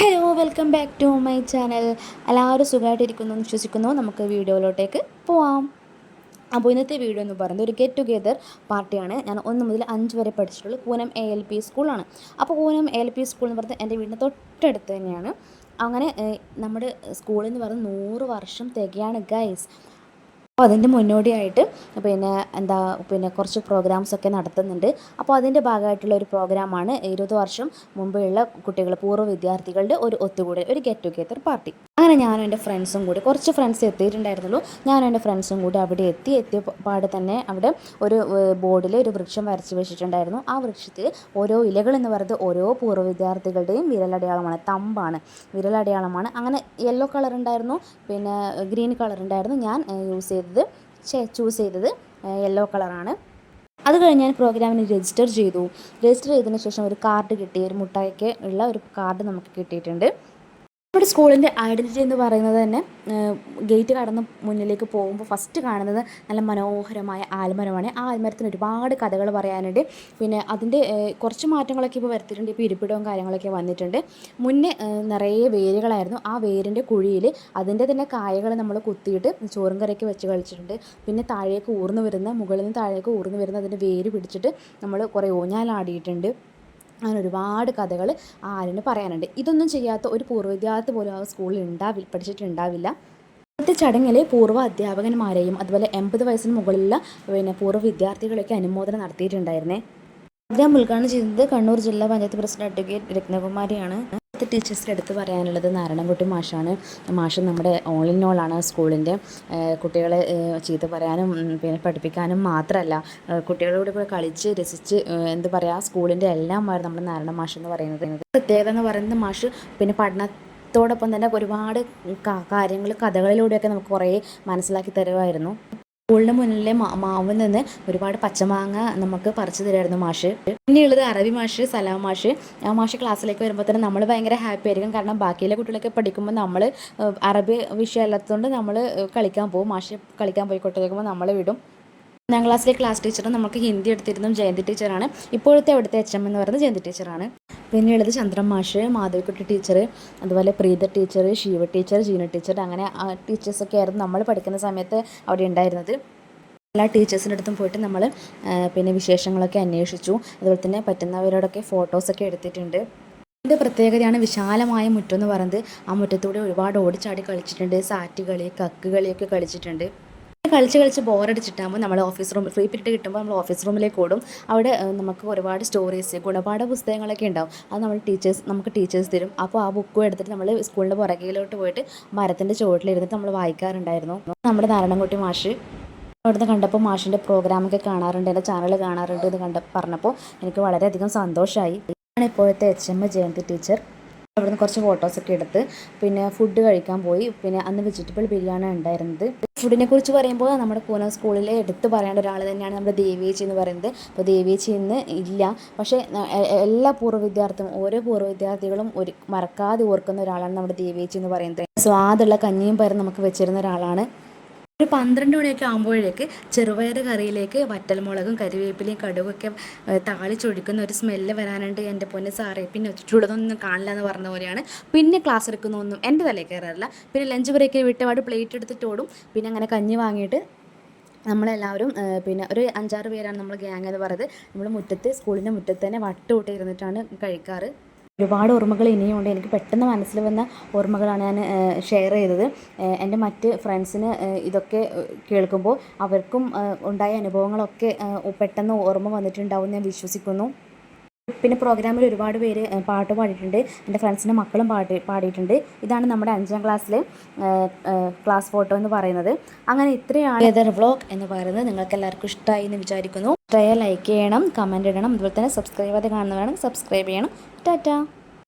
Hello welcome back to my channel എല്ലാവരും സുഖമായിട്ടിരിക്കുന്നു എന്ന് വിശ്വസിക്കുന്നു. നമുക്ക് വീഡിയോയിലോട്ടേക്ക് പോവാം. അപ്പോൾ ഇന്നത്തെ വീഡിയോ എന്ന് പറയുന്നത് ഒരു ഗെറ്റ് ടുഗെദർ പാർട്ടിയാണ് ഞാൻ ഒന്ന് മുതൽ അഞ്ച് വരെ പഠിച്ചിട്ടുള്ളത് പൂനം എ എൽ പി സ്കൂളാണ് അപ്പോൾ Poonam A L P school എന്ന് പറയുന്നത് എന്റെ വീടിന്റെ തൊട്ടടുത്ത് തന്നെയാണ്. അങ്ങനെ നമ്മുടെ സ്കൂളിൽ എന്ന് പറയുന്നത് നൂറ് വർഷം തികയാണ് ഗൈസ് അപ്പോൾ അതിന്റെ മുന്നോടിയായിട്ട് പിന്നെ എന്താ പിന്നെ കുറച്ച് പ്രോഗ്രാംസ് ഒക്കെ നടത്തുന്നുണ്ട്. അപ്പോൾ അതിന്റെ ഭാഗമായിട്ടുള്ള ഒരു പ്രോഗ്രാമാണ് ഇരുപത് വർഷം മുമ്പുള്ള കുട്ടികൾ പൂർവ വിദ്യാർത്ഥികളുടെ ഒരു ഒത്തുകൂടൽ ഒരു ഗെറ്റ് ടുഗെദർ പാർട്ടി അങ്ങനെ ഞാനും എന്റെ ഫ്രണ്ട്സും കൂടി കുറച്ച് ഫ്രണ്ട്സ് എത്തിയിട്ടുണ്ടായിരുന്നുള്ളൂ. ഞാനും എന്റെ ഫ്രണ്ട്സും കൂടി അവിടെ എത്തി എത്തിയ പാട് തന്നെ അവിടെ ഒരു ബോർഡിൽ ഒരു വൃക്ഷം വരച്ച് വെച്ചിട്ടുണ്ടായിരുന്നു. ആ വൃക്ഷത്തിൽ ഓരോ ഇലകൾ എന്ന് പറയുന്നത് ഓരോ പൂർവ വിദ്യാർത്ഥികളുടെയും വിരലടയാളമാണ് തമ്പാണ്. വിരലടയാളമാണ് അങ്ങനെ യെല്ലോ കളർ ഉണ്ടായിരുന്നു. പിന്നെ ഗ്രീൻ കളർ ഉണ്ടായിരുന്നു. ഞാൻ യൂസ് ചെയ്തത് ചൂസ് ചെയ്തത് യെല്ലോ കളറാണ് അത് കഴിഞ്ഞ് ഞാൻ പ്രോഗ്രാമിന് രജിസ്റ്റർ ചെയ്തു. രജിസ്റ്റർ ചെയ്തതിന് ശേഷം ഒരു കാർഡ് കിട്ടി. ഒരു മുട്ടായിക്ക് ഉള്ള ഒരു കാർഡ് നമുക്ക് കിട്ടിയിട്ടുണ്ട്. നമ്മുടെ സ്കൂളിന്റെ ഐഡന്റിറ്റി എന്ന് പറയുന്നത് തന്നെ ഗേറ്റ് കടന്ന് മുന്നിലേക്ക് പോകുമ്പോൾ ഫസ്റ്റ് കാണുന്നത് നല്ല മനോഹരമായ ആൽമരമാണ്. ആ ആൽമരത്തിന് ഒരുപാട് കഥകൾ പറയാനുണ്ട്. പിന്നെ അതിന്റെ കുറച്ച് മാറ്റങ്ങളൊക്കെ ഇപ്പോൾ വരുത്തിയിട്ടുണ്ട്. ഇപ്പോൾ ഇരിപ്പിടവും കാര്യങ്ങളൊക്കെ വന്നിട്ടുണ്ട്. മുന്നേ നിറയെ വേരുകളായിരുന്നു. ആ വേരിന്റെ കുഴിയിൽ അതിന്റെ തന്നെ കായകൾ നമ്മൾ കുത്തിയിട്ട് ചോറും കറിയൊക്കെ വെച്ച് കളിച്ചിട്ടുണ്ട്. പിന്നെ താഴേക്ക് ഊർന്നു വരുന്ന മുകളിൽ നിന്ന് താഴേക്ക് ഊർന്നു വരുന്ന അതിന്റെ വേര് പിടിച്ചിട്ട് നമ്മൾ കുറേ ഊഞ്ഞാലാടിയിട്ടുണ്ട്. അങ്ങനെ ഒരുപാട് കഥകൾ ആരിന് പറയാനുണ്ട്. ഇതൊന്നും ചെയ്യാത്ത ഒരു പൂർവ വിദ്യാർത്ഥി പോലും ആ സ്കൂളിൽ ഉണ്ടാവില്ല പഠിച്ചിട്ടുണ്ടാവില്ല. ഇന്നത്തെ ചടങ്ങിൽ പൂർവ അധ്യാപകന്മാരെയും അതുപോലെ എൺപത് വയസ്സിന് മുകളിലുള്ള പിന്നെ പൂർവ വിദ്യാർത്ഥികളൊക്കെ അനുമോദനം നടത്തിയിട്ടുണ്ടായിരുന്നേ. അദ്ദേഹം ഉദ്ഘാടനം ചെയ്തത് കണ്ണൂർ ജില്ലാ പഞ്ചായത്ത് പ്രസിഡന്റ് അഡ്വക്കേറ്റ് രത്നകുമാരിയാണ്. അടുത്ത ടീച്ചേഴ്സിന്റെ അടുത്ത് പറയാനുള്ളത് നാരായണൻകുട്ടി മാഷാണ്. മാഷ് നമ്മുടെ ഓൾ ഇൻ ഓൾ ആണ് സ്കൂളിന്റെ കുട്ടികളെ ചീത്ത പറയാനും പിന്നെ പഠിപ്പിക്കാനും മാത്രമല്ല കുട്ടികളോട് കൂടെ കളിച്ച് രസിച്ച് എന്താ എന്ത് പറയുക സ്കൂളിന്റെ എല്ലാമായിരുന്നു നമ്മുടെ നാരായണ മാഷ് എന്ന് പറയുന്നത്. പ്രത്യേകത എന്ന് പറയുന്നത് മാഷ് പിന്നെ പഠന ത്തോടൊപ്പം തന്നെ ഒരുപാട് കാര്യങ്ങൾ കഥകളിലൂടെയൊക്കെ നമുക്ക് കുറേ മനസ്സിലാക്കി തരുമായിരുന്നു. സ്കൂളിന്റെ മുന്നിലെ മാവിൽ നിന്ന് ഒരുപാട് പച്ചമാങ്ങ നമുക്ക് പറിച്ചു തരുമായിരുന്നു മാഷ്. പിന്നെയുള്ളത് അറബി മാഷ് സലാം മാഷ്. ആ മാഷ് ക്ലാസ്സിലേക്ക് വരുമ്പോൾ തന്നെ നമ്മൾ ഭയങ്കര ഹാപ്പി ആയിരിക്കും. കാരണം ബാക്കിയിലെ കുട്ടികളൊക്കെ പഠിക്കുമ്പോൾ നമ്മൾ അറബി വിഷയം അല്ലാത്തതുകൊണ്ട് നമ്മൾ കളിക്കാൻ പോകും. മാഷ് കളിക്കാൻ പോയി ചോദിക്കുമ്പോൾ നമ്മൾ വിടും. ഒന്നാം ക്ലാസ്സിലെ ക്ലാസ് ടീച്ചറും നമുക്ക് ഹിന്ദി എടുത്തിരുന്നു ജയന്തി ടീച്ചറാണ്. ഇപ്പോഴത്തെ അവിടുത്തെ എച്ച് എം എന്ന് പറയുന്നത് ജയന്തി ടീച്ചറാണ്. പിന്നെയുള്ളത് ചന്ദ്രൻ മാഷ് മാധവിക്കുട്ടി ടീച്ചർ അതുപോലെ Preetha teacher Shiva teacher Jeena teacher അങ്ങനെ ആ ടീച്ചേഴ്സൊക്കെ ആയിരുന്നു നമ്മൾ പഠിക്കുന്ന സമയത്ത് അവിടെ ഉണ്ടായിരുന്നത്. എല്ലാ ടീച്ചേഴ്സിന്റെ അടുത്തും പോയിട്ട് നമ്മൾ പിന്നെ വിശേഷങ്ങളൊക്കെ അന്വേഷിച്ചു. അതുപോലെ തന്നെ പറ്റുന്നവരോടൊക്കെ ഫോട്ടോസൊക്കെ എടുത്തിട്ടുണ്ട്. ഇതിന്റെ പ്രത്യേകതയാണ് വിശാലമായ മുറ്റം എന്ന് പറയുന്നത്. ആ മുറ്റത്തൂടെ ഒരുപാട് ഓടിച്ചാടി കളിച്ചിട്ടുണ്ട്. സാറ്റ് കളി കക്ക് കളിയൊക്കെ കളിച്ചിട്ടുണ്ട്. കളിച്ച് കളിച്ച് ബോറടിച്ചിട്ടാകുമ്പോൾ നമ്മൾ ഓഫീസ് റൂം ഫ്രീ പീരീഡ് കിട്ടുമ്പോൾ നമ്മൾ ഓഫീസ് റൂമിലേക്ക് ഓടും. അവിടെ നമുക്ക് ഒരുപാട് സ്റ്റോറീസ് ഗുണപാഠ പുസ്തകങ്ങളൊക്കെ ഉണ്ടാവും. അത് നമ്മൾ ടീച്ചേഴ്സ് നമുക്ക് ടീച്ചേഴ്സ് തരും. അപ്പോൾ ആ ബുക്കും എടുത്തിട്ട് നമ്മൾ സ്കൂളിന്റെ പുറകിലോട്ട് പോയിട്ട് മരത്തിന്റെ ചുവട്ടിലിരുന്നിട്ട് നമ്മൾ വായിക്കാറുണ്ടായിരുന്നു. നമ്മുടെ നാരായണൻകുട്ടി മാഷ് അവിടുന്ന് കണ്ടപ്പോൾ മാഷിന്റെ പ്രോഗ്രാമൊക്കെ കാണാറുണ്ട് എന്റെ ചാനൽ കാണാറുണ്ട് എന്ന് കണ്ട പറഞ്ഞപ്പോൾ എനിക്ക് വളരെയധികം സന്തോഷമായി ആണ് ഇപ്പോഴത്തെ എച്ച് എം ജയന്തി ടീച്ചർ അവിടുന്ന് കുറച്ച് ഫോട്ടോസൊക്കെ എടുത്ത് പിന്നെ ഫുഡ് കഴിക്കാൻ പോയി. പിന്നെ അന്ന് വെജിറ്റബിൾ ബിരിയാണി ഉണ്ടായിരുന്നത്. ഫുഡിനെ കുറിച്ച് പറയുമ്പോൾ നമ്മുടെ പൂന സ്കൂളിൽ എടുത്ത് പറയേണ്ട ഒരാൾ തന്നെയാണ് നമ്മുടെ ദേവിയേച്ചി എന്ന് പറയുന്നത്. അപ്പോൾ ദേവിയേച്ചി ഇന്ന് ഇല്ല. പക്ഷേ എല്ലാ പൂർവ വിദ്യാർത്ഥികളും ഓരോ പൂർവ വിദ്യാർത്ഥികളും ഒരു മറക്കാതെ ഓർക്കുന്ന ഒരാളാണ് നമ്മുടെ ദേവിയേച്ചി എന്ന് പറയുന്നത്. സ്വാദുള്ള കഞ്ഞിയും പയറും നമുക്ക് വെച്ചിരുന്ന ഒരാളാണ്. ഒരു പന്ത്രണ്ട് മണിയൊക്കെ ആകുമ്പോഴേക്ക് ചെറുപയർ കറിയിലേക്ക് വറ്റൽമുളകും കരിവേപ്പിലയും കടുവൊക്കെ താളിച്ചൊഴിക്കുന്ന ഒരു സ്മെല്ല് വരാനുണ്ട് എന്റെ പൊന്നെ സാറേ. പിന്നെ ഒറ്റൂടതൊന്നും കാണില്ല എന്ന് പറഞ്ഞ പോലെയാണ്. പിന്നെ ക്ലാസ് എടുക്കുന്നൊന്നും എന്റെ തലയിൽ കയറാറില്ല. പിന്നെ ലഞ്ച് ബ്രേക്ക് വിട്ടപാട് പ്ലേറ്റ് എടുത്തിട്ട് ഓടും. പിന്നെ അങ്ങനെ കഞ്ഞി വാങ്ങിയിട്ട് നമ്മളെല്ലാവരും പിന്നെ ഒരു അഞ്ചാറ് പേരാണ് നമ്മൾ ഗ്യാങ് എന്ന് പറയുന്നത്. നമ്മൾ മുറ്റത്ത് സ്കൂളിന്റെ മുറ്റത്ത് തന്നെ വട്ടുകൂട്ടി ഇരുന്നിട്ടാണ് കഴിക്കാറ്. ഒരുപാട് ഓർമ്മകൾ ഇനിയുണ്ട്. എനിക്ക് പെട്ടെന്ന് മനസ്സിൽ വന്ന ഓർമ്മകളാണ് ഞാൻ ഷെയർ ചെയ്തത്. എന്റെ മറ്റ് ഫ്രണ്ട്സിന് ഇതൊക്കെ കേൾക്കുമ്പോൾ അവർക്കും ഉണ്ടായ അനുഭവങ്ങളൊക്കെ പെട്ടെന്ന് ഓർമ്മ വന്നിട്ടുണ്ടാവും ഞാൻ വിശ്വസിക്കുന്നു. പിന്നെ പ്രോഗ്രാമിൽ ഒരുപാട് പേര് പാട്ട് പാടിയിട്ടുണ്ട്. എന്റെ ഫ്രണ്ട്സിന്റെ മക്കളും പാട്ട് പാടിയിട്ടുണ്ട്. ഇതാണ് നമ്മുടെ അഞ്ചാം ക്ലാസ്സിലെ ക്ലാസ് ഫോട്ടോ എന്ന് പറയുന്നത്. അങ്ങനെ ഇത്രയാണ് വെതർ വ്ളോഗ് എന്ന് പറയുന്നത്. നിങ്ങൾക്ക് എല്ലാവർക്കും ഇഷ്ടമായി എന്ന് വിചാരിക്കുന്നു. ഇഷ്ടമായ ലൈക്ക് ചെയ്യണം കമന്റ് ഇടണം. അതുപോലെ തന്നെ സബ്സ്ക്രൈബ് ചെയ്ത് കാണുന്നവരാണെങ്കിൽ സബ്സ്ക്രൈബ് ചെയ്യണം. ടാറ്റ.